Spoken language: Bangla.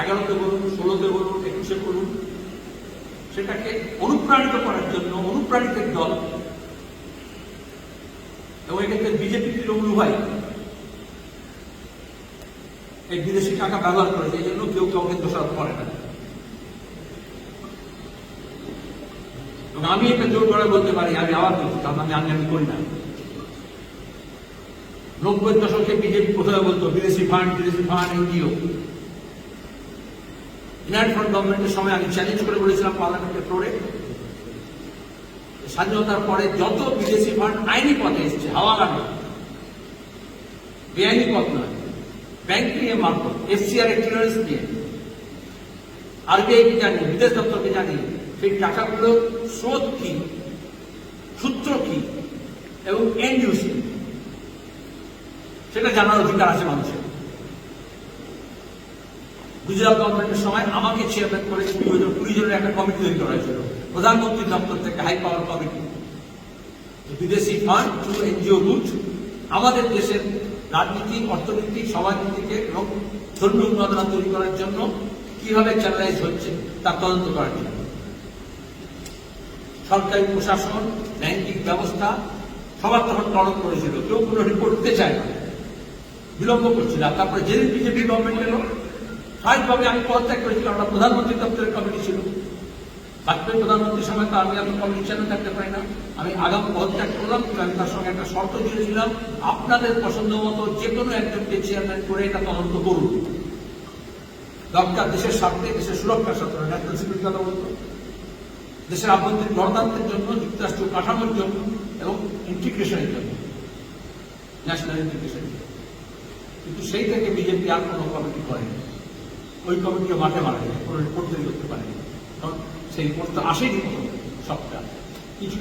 এগারোতে বলুন, ষোলোতে বলুন, একুশে বলুন, সেটাকে অনুপ্রাণিত করার জন্য অনুপ্রাণিতের দল। এবং এক্ষেত্রে বিজেপি তৃণমূল উভয় এই বিদেশি টাকা ব্যবহার করেছে, এই জন্য কেউ কাউকে দোষারোপ করে না। এবং আমি এটা জোর করে বলতে পারি, আমি আবার বলছি, কারণ আমি আমি করি না। নব্বই দশকে বিজেপি কোথায় বলতো, বিদেশি ফান্ড বিদেশি ফান্ড এনজিও। ইউনাইটেড ফ্রন্ট গভর্নমেন্টের সময় আমি চ্যালেঞ্জ করে বলেছিলাম পার্লামেন্টের ফ্লোরে স্বাধীনতার পরে যত বিদেশি ফান্ড আইনি পথে এসেছে হাওয়া লাগানো বেআইনি পথ নয় ব্যাংক নিয়ে মারফত এফসিআর ক্লিয়ারেন্স নিয়ে আরবিআই জানি বিদেশ দপ্তরকে জানি সেই টাকাগুলো স্রোত কি, সূত্র কি, এবং এন্ড ইউজ সেটা জানার অধিকার আছে মানুষের। গুজরাট গভর্নমেন্টের সময় আমাকে চেয়ারম্যান করে কুড়ি জন কুড়ি জনের একটা কমিটি তৈরি করা হয়েছিল প্রধানমন্ত্রীর দপ্তর থেকে হাই পাওয়ার কমিটি বিদেশি ফান্ড টু এনজিও রুট আমাদের দেশের রাজনীতি, অর্থনীতি, সমাজনীতিকে এবং ধর্মীয় উন্মাদনা তৈরি করার জন্য কীভাবে চ্যানেলাইজ হচ্ছে তা তদন্ত করার জন্য। সরকারি প্রশাসন ব্যাংকিং ব্যবস্থা, সবার তখন তলব করেছিল কেউ কোনো রিপোর্ট দিতে চায় না। বিলম্ব করছিল তারপরে যেদিন বিজেপি গভর্নমেন্ট এলো স্বাভাবিকভাবে আমি পদত্যাগ করেছিলাম, আমরা প্রধানমন্ত্রী দপ্তরের কমিটি ছিল। বাজপেয়ী প্রধানমন্ত্রীর সময় তো আমি আপনার কমিটি চেয়ারম্যান থাকতে পারি না। আমি আগাম পদত্যাগ করলাম আমি তার সঙ্গে একটা শর্ত দিয়েছিলাম, আপনাদের পছন্দ মতো যে কোনো একজনকে চেয়ারম্যান করে এটা তদন্ত করুন। দরকার দেশের স্বার্থে, দেশের সুরক্ষার স্বার্থে ন্যাশনাল সিকিউরিটি কথা বলতো। দেশের আভ্যন্তরীণ গণতন্ত্রের জন্য, যুক্তরাষ্ট্র কাঠামোর জন্য এবং ইন্টিগ্রেশনের জন্য ন্যাশনাল ইন্টিগ্রেশনের কিন্তু সেই থেকে বিজেপি আর কোনো কমিটি করেনি। ওই কমিটিও মাঠে মারা কোনো রিপোর্ট তৈরি করতে পারেনি। কারণ সেই রিপোর্ট তো আসেনি সবটা। কিছু